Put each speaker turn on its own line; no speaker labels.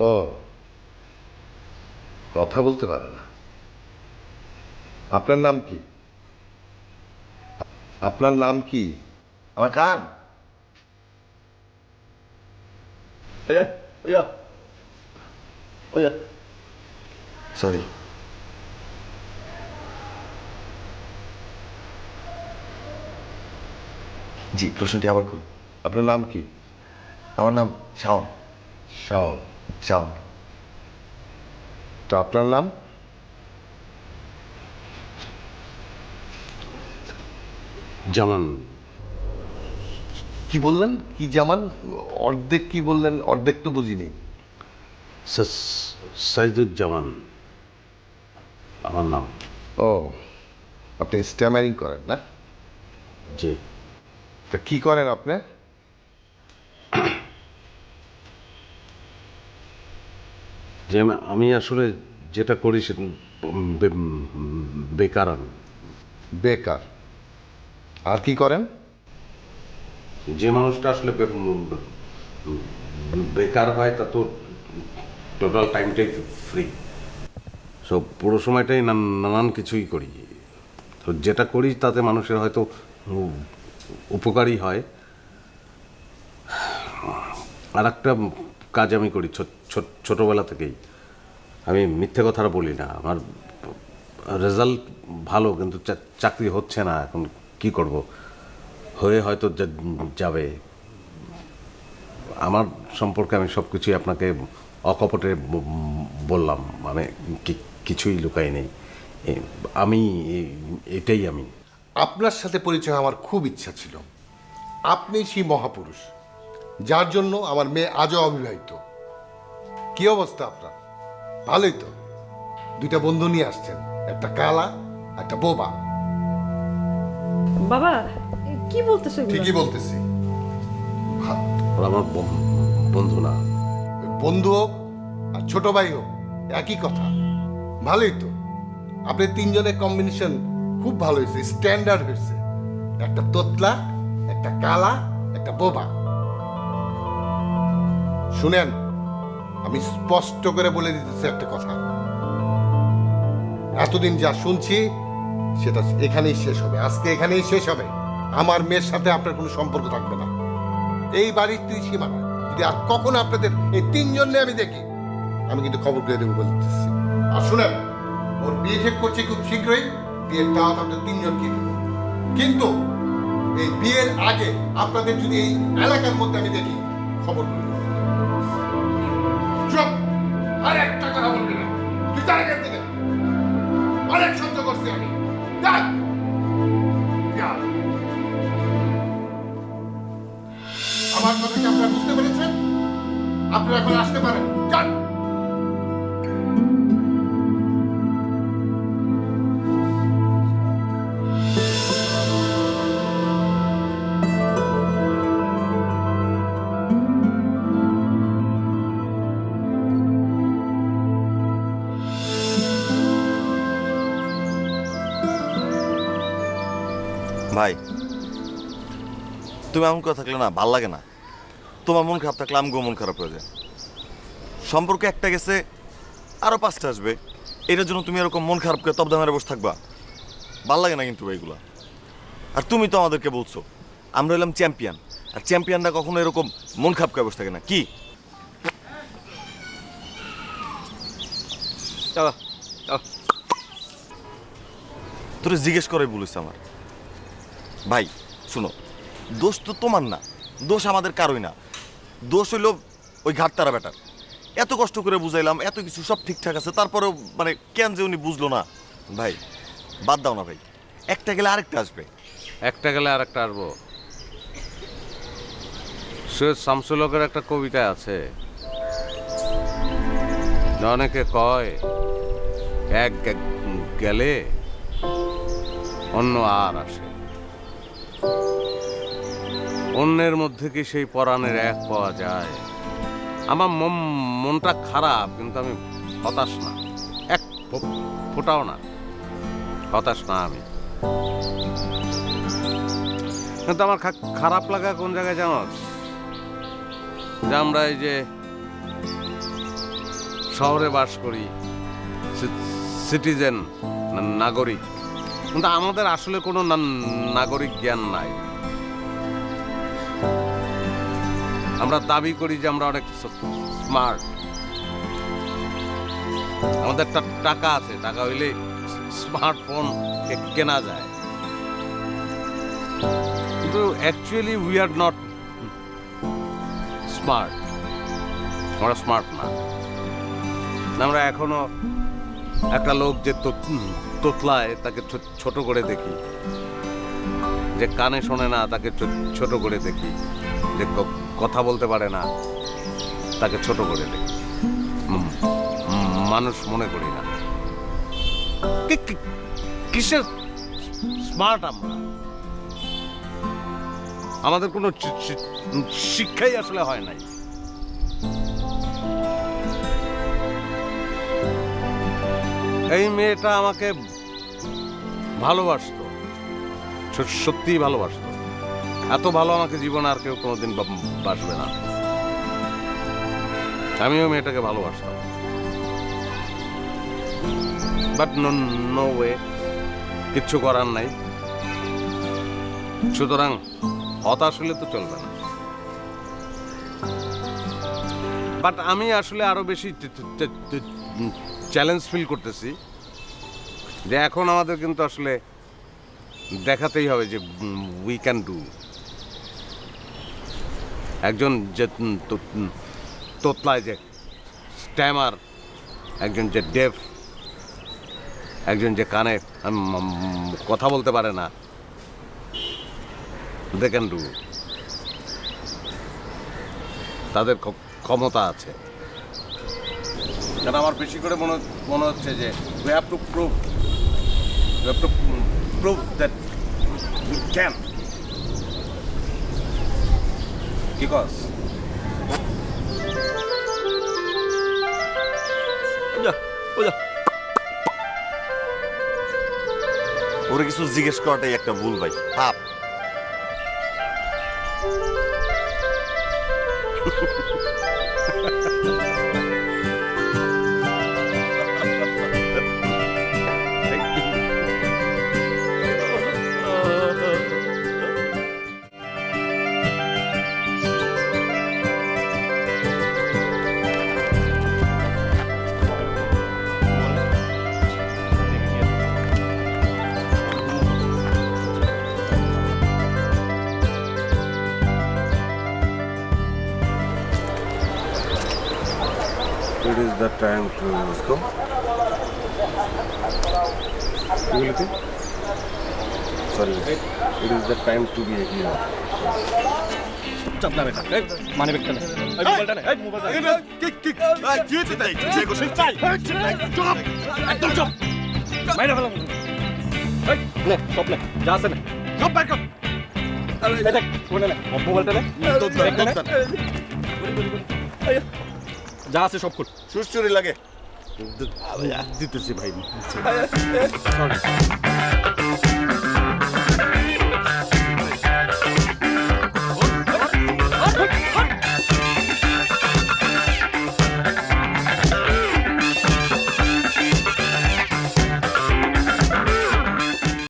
ও। কথা বলতে পারে না। আপনার নাম কি? আপনার নাম কি?
আমার কান। সরি জি প্রশ্নটি আবার করুন
আপনার নাম কি?
আমার নাম শাওন।
শাওন।
শাওন।
তো আপনার নাম?
জামান।
কি বললেন? কি জামান? অর্ধেক কি বললেন? অর্ধেক তো বুঝিনি।
সাইদুজ্জামান। আমার নাম।
ও আপনি স্ট্যামারিং করেন না?
জি।
তা কি করেন আপনি?
যে আমি- আসলে যেটা করি সেটা বেকার আমি।
বেকার। আর কি করেন?
যে মানুষটা আসলে বেকার হয় তা তো টোটাল টাইমটাই ফ্রি সো পুরো সময়টাই নান- নানান কিছুই করি। তো যেটা করি তাতে মানুষের হয়তো উম, উপকারী হয়। আর একটা কাজ আমি করি ছোটবেলা থেকেই। আমি মিথ্যে কথাটা বলি না, আমার রেজাল্ট ভালো, কিন্তু চাকরি হচ্ছে না, এখন কি করব? হয়ে হয়তো যাবে। আমার সম্পর্কে আমি সব কিছুই আপনাকে অকপটে বললাম মানে কিছুই লুকাই নেই। আমি এটাই আমি।
আপনার সাথে পরিচয় আমার খুব ইচ্ছা ছিল। আপনি সেই মহাপুরুষ। যার জন্য আমার মেয়ে আজও অবিবাহিত। কি অবস্থা আপনার? ভালোই তো। দুইটা বন্ধু নিয়ে আসছেন একটা কালা একটা বোবা।
বাবা কি বলতেছো
ঠিকই বলতেছি।
ওরা আমার বন্ধু না।
বন্ধু হোক আর ছোট ভাই হোক একই কথা। ভালোই তো। আপনি তিনজনের কম্বিনেশন খুব ভালো হয়েছে স্ট্যান্ডার্ড হয়েছে। একটা তোতলা একটা কালা একটা বোবা। শুনেন, আমি স্পষ্ট করে বলে দিতেছি একটা কথা। এতদিন যা শুনছি, সেটা এখানেই শেষ হবে। আজকে এখানেই শেষ হবে। আমার মেয়ের সাথে আপনার কোনো সম্পর্ক থাকবে না। এই বাড়ির তুই সীমানা যদি আর কখনো আপনাদের এই তিনজন আমি দেখি, আমি কিন্তু খবর করে দেবো বলতেছি আর শুনেন, ওর বিয়ে ঠিক করছে খুব শীঘ্রই, বিয়ের দাওয়াত আপনাদের তিনজনকে দেবো। কিন্তু এই বিয়ের আগে আপনাদের যদি এই এলাকার মধ্যে আমি দেখি, খবর তুই এখান থেকে। অনেক সহ্য করছি আমি। আমার কথা কি আপনারা বুঝতে পেরেছেন? আপনারা এখন আসতে পারেন।
ভাই তুমি এমন কথা থাকলে না ভালো লাগে না। তোমার মন খারাপ থাকলে আমগো মন খারাপ হয়ে যায়। সম্পর্কে একটা গেছে আরও পাঁচটা আসবে। এটার জন্য তুমি এরকম মন খারাপ করে তবদা মেরে বসে থাকবা। ভালো লাগে না কিন্তু এইগুলা আর তুমি তো আমাদেরকে বলছো আমরা হলাম চ্যাম্পিয়ন। আর চ্যাম্পিয়নরা কখনো এরকম মন খারাপ করে বসে থাকে না। কি? তোরে জিজ্ঞেস করে বলেছে আমার। ভাই, শুনো, দোষ তো তোমার না, দোষ আমাদের কারোই না। দোষ হইল ওই ঘাটতারা ব্যাটার এত কষ্ট করে বুঝাইলাম, এত কিছু সব ঠিকঠাক আছে, তারপরেও মানে কেন যে উনি বুঝলো না? ভাই, বাদ দাও না ভাই, একটা গেলে আরেকটা আসবে।
একটা গেলে আর একটা আসব। সৈয়দ শামসুলকের একটা কবিতা আছে। অনেকে কয়, এক গেলে অন্য আর আসে। অন্যের মধ্যে কি সেই পরাণের এক পাওয়া যায়? আমার মন- মনটা খারাপ, কিন্তু আমি হতাশ না। এক ফোটাও না। হতাশ না আমি। কিন্তু আমার খারাপ লাগা কোন জায়গায় জানো? যে আমরা এই যে শহরে বাস করি সিটিজেন নাগরিক। কিন্তু আমাদের আসলে কোনো নাগরিক জ্ঞান নাই। আমরা দাবি করি যে আমরা অনেক স্মার্ট আমাদের টাকা আছে, টাকা হইলে স্মার্টফোন কেনা যায়। কিন্তু actually we are not smart আমরা স্মার্ট না। আমরা এখনও একটা লোক যে তোতলায় তাকে ছোট করে দেখি। যে কানে শোনে না, তাকে ছোট করে দেখি। যে কথা বলতে পারে না তাকে ছোট করে উম, মানুষ মনে করি না। কিসের স্মার্ট আমরা? আমাদের কোনো শিক্ষাই আসলে হয় নাই। এই মেয়েটা আমাকে ভালোবাসতো সত্যিই ভালোবাসতো। এত ভালো আমাকে জীবনে আর কেউ কোনোদিন বাসবে না। আমিও মেয়েটাকে ভালোবাসতাম। বাট নো ওয়ে কিচ্ছু করার নাই। সুতরাং হতাশ হলে তো চলবে না। বাট আমি আসলে আরও বেশি চ্যালেঞ্জ ফিল করতেছি যে এখন আমাদের কিন্তু আসলে দেখাতেই হবে যে উই ক্যান ডু একজন যে তোতলায় যে স্ট্যামার, একজন যে ডেফ, একজন যে কানে কথা বলতে পারে না দে ক্যান ডু তাদের ক্ষমতা আছে। আমার বেশি করে মনে মনে হচ্ছে যে we have to prove to prove that we because
ওরে কিছু জিজ্ঞেস করাটাই একটা ভুল ভাই। পাপ
time to go. You will think? Sorry. It is the time to be here.
যা আছে সব খুল।
সুশ্চুরি লাগে।
দিতেছি ভাই।